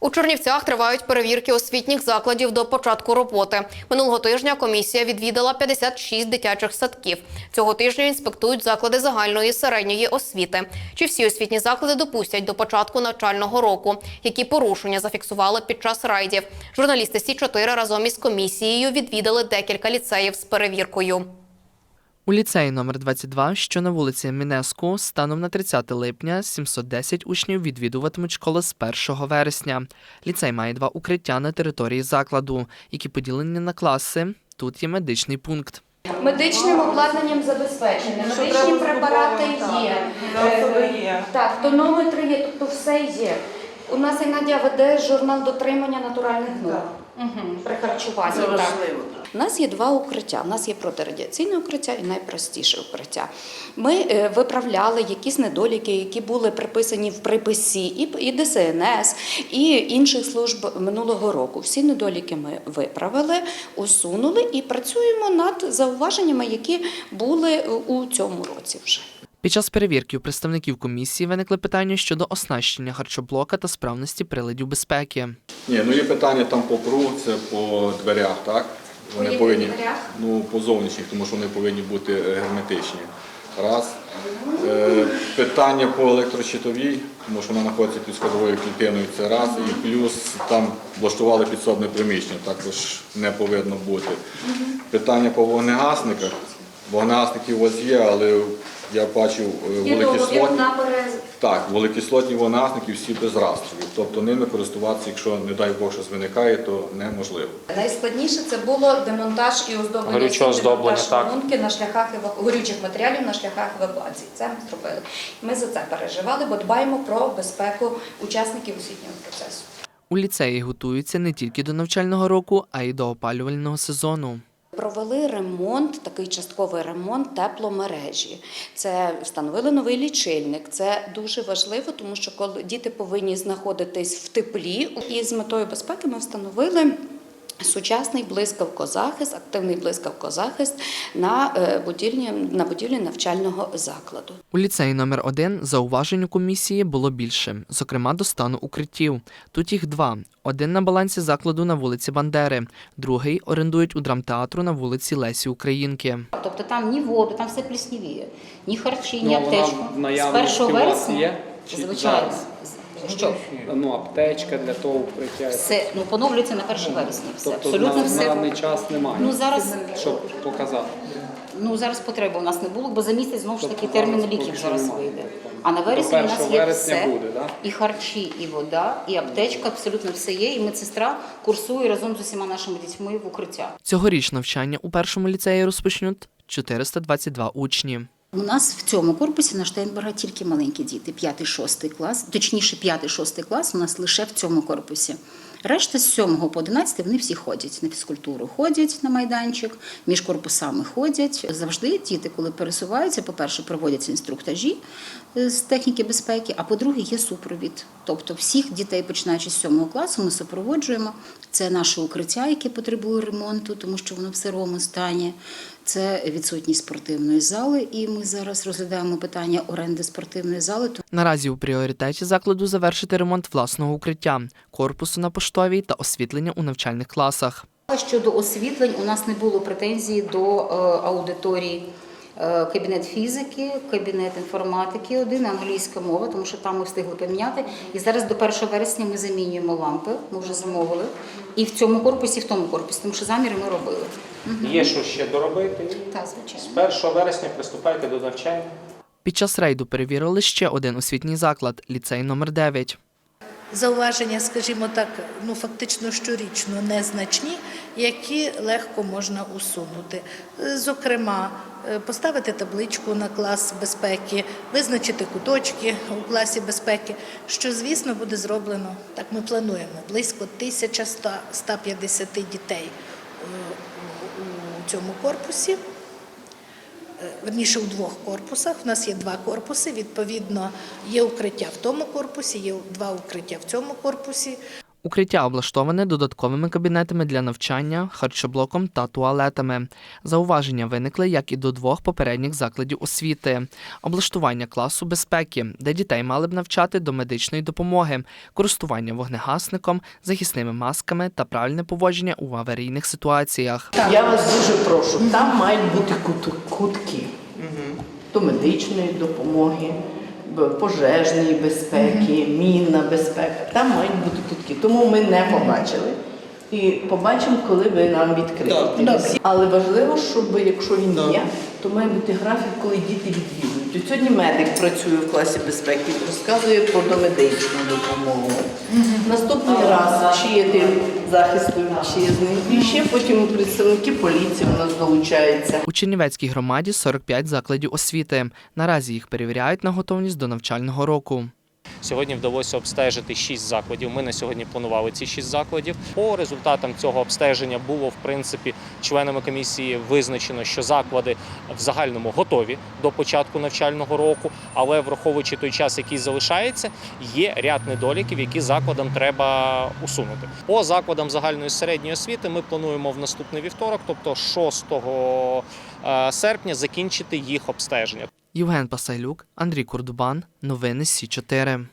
У Чернівцях тривають перевірки освітніх закладів до початку роботи. Минулого тижня комісія відвідала 56 дитячих садків. Цього тижня інспектують заклади загальної середньої освіти. Чи всі освітні заклади допустять до початку навчального року? Які порушення зафіксували під час рейдів? Журналісти Сі 4 разом із комісією відвідали декілька ліцеїв з перевіркою. У ліцеї номер 22, що на вулиці Мінеску, станом на 30 липня 710 учнів відвідуватимуть школи з 1 вересня. Ліцей має два укриття на території закладу, які поділені на класи. Тут є медичний пункт. Медичним обладнанням забезпечене, медичні препарати є. Так, тонометри є, тобто все є. У нас і Надя веде журнал дотримання натуральних норм Мгм, при харчуванні. Це так. важливо. У нас є два укриття. У нас є протирадіаційне укриття і найпростіше укриття. Ми е, виправляли якісь недоліки, які були приписані в приписі і, і ДСНС, і інших служб минулого року. Всі недоліки ми виправили, усунули і працюємо над зауваженнями, які були у цьому році вже. Під час перевірки у представників комісії виникли питання щодо оснащення харчоблока та справності приладів безпеки. Ні, ну є питання там по ПРУ, це по дверях, так? Вони яких повинні дверях? ну по зовнішніх, тому що вони повинні бути е, герметичні. Раз. Е, питання по електрощитовій, тому що вона знаходиться під складовою клітиною, це раз. І плюс там влаштували підсобне приміщення, також не повинно бути. Питання по вогнегасниках. Вогнегасники у вас є, але я бачив е, великислотні. Так, великислотні вогнегасники всі без растровів. Тобто ними користуватися, якщо, не дай Бог, щось виникає, то неможливо. Найскладніше це було демонтаж і оздоблення Горючого оздоблення, демонтаж так. ремонтки на шляхах еваку... горючих матеріалів на шляхах евакуації. Це ми зробили. Ми за це переживали, бо дбаємо про безпеку учасників освітнього процесу. У ліцеї готуються не тільки до навчального року, а й до опалювального сезону. Провели ремонт, такий частковий ремонт тепломережі. Це встановили новий лічильник. Це дуже важливо, тому що коли діти повинні знаходитись в теплі, і з метою безпеки ми встановили. Сучасний блискавкозахист, активний блискавкозахист на е, будівлі, на будівлі навчального закладу. У ліцеї номер 1 зауважень у комісії було більше, зокрема до стану укриттів. Тут їх два: один на балансі закладу на вулиці Бандери, другий орендують у драмтеатру на вулиці Лесі Українки. Тобто там ні воду, там все пліснівіє, ні харчі, ні Ну, аптечку. в З 1 вересня, звичайно, зараз? Що Ну, аптечка для того укриття. все ну, поновлюється на 1 вересня. Все, Тобто абсолютно на, все. на даний час немає, Ну зараз, щоб показати. ну зараз потреби у нас не було, бо за місяць знову ж таки Тобто термін ліків зараз немає. вийде. А на вересні у нас є все. буде, да? І харчі, і вода, і аптечка, абсолютно все є. І медсестра курсує разом з усіма нашими дітьми в укриття. Цьогоріч навчання у першому ліцеї розпочнуть 422 учні. У нас в цьому корпусі на Штейнберга тільки маленькі діти, 5-6 клас, точніше 5-6 клас у нас лише в цьому корпусі. Решта з 7 по 11 вони всі ходять на фізкультуру, ходять на майданчик, між корпусами ходять. Завжди діти, коли пересуваються, по-перше, проводяться інструктажі е, з техніки безпеки, а по-друге, є супровід. Тобто всіх дітей, починаючи з 7 класу, ми супроводжуємо. Це наше укриття, яке потребує ремонту, тому що воно в сирому стані. Це відсутність спортивної зали, і ми зараз розглядаємо питання оренди спортивної зали. Наразі у пріоритеті закладу завершити ремонт власного укриття, корпусу на поштовій та освітлення у навчальних класах. Щодо освітлень, у нас не було претензій до е, аудиторії. Е, Кабінет фізики, кабінет інформатики, один англійська мова, тому що там ми встигли поміняти. І зараз до 1 вересня ми замінюємо лампи, ми вже замовили. І в цьому корпусі, і в тому корпусі, тому що заміри ми робили. Є що ще доробити. Так, звичайно. З 1 вересня приступайте до навчання. Під час рейду перевірили ще один освітній заклад ліцей номер 9 зауваження, скажімо так, ну фактично щорічно незначні, які легко можна усунути. Е, Зокрема, е, поставити табличку на клас безпеки, визначити куточки у класі безпеки, що, звісно, буде зроблено, так ми плануємо, близько 1150 дітей е, у- у цьому корпусі. Е, Верніше у двох корпусах. У нас є два корпуси. Відповідно, є укриття в тому корпусі, є два укриття в цьому корпусі. Укриття облаштоване додатковими кабінетами для навчання, харчоблоком та туалетами. Зауваження виникли як і до двох попередніх закладів освіти: облаштування класу безпеки, де дітей мали б навчати до медичної допомоги, користування вогнегасником, захисними масками та правильне поводження у аварійних ситуаціях. Я вас дуже прошу, там мають бути кут- кутки до медичної допомоги, пожежної безпеки, мінна безпека. Там мають бути кутки. Тому ми не побачили. І побачимо, коли ви нам відкриєте. Але важливо, щоб якщо він є, то має бути графік, коли діти відвідують. От сьогодні медик працює в класі безпеки, розказує про домедичну допомогу. Наступний раз чи є тим захисту, чи є з ним. І ще потім представники поліції у нас долучаються. У Чернівецькій громаді 45 закладів освіти. Наразі їх перевіряють на готовність до навчального року. Сьогодні вдалося обстежити 6 закладів. Ми на сьогодні планували ці 6 закладів. По результатам цього обстеження було в принципі членами комісії визначено, що заклади в загальному готові до початку навчального року, але враховуючи той час, який залишається, є ряд недоліків, які закладам треба усунути. По закладам загальної середньої освіти ми плануємо в наступний вівторок, тобто 6 е, серпня, закінчити їх обстеження. Євген Пасайлюк, Андрій Курдубан. Новини Сі 4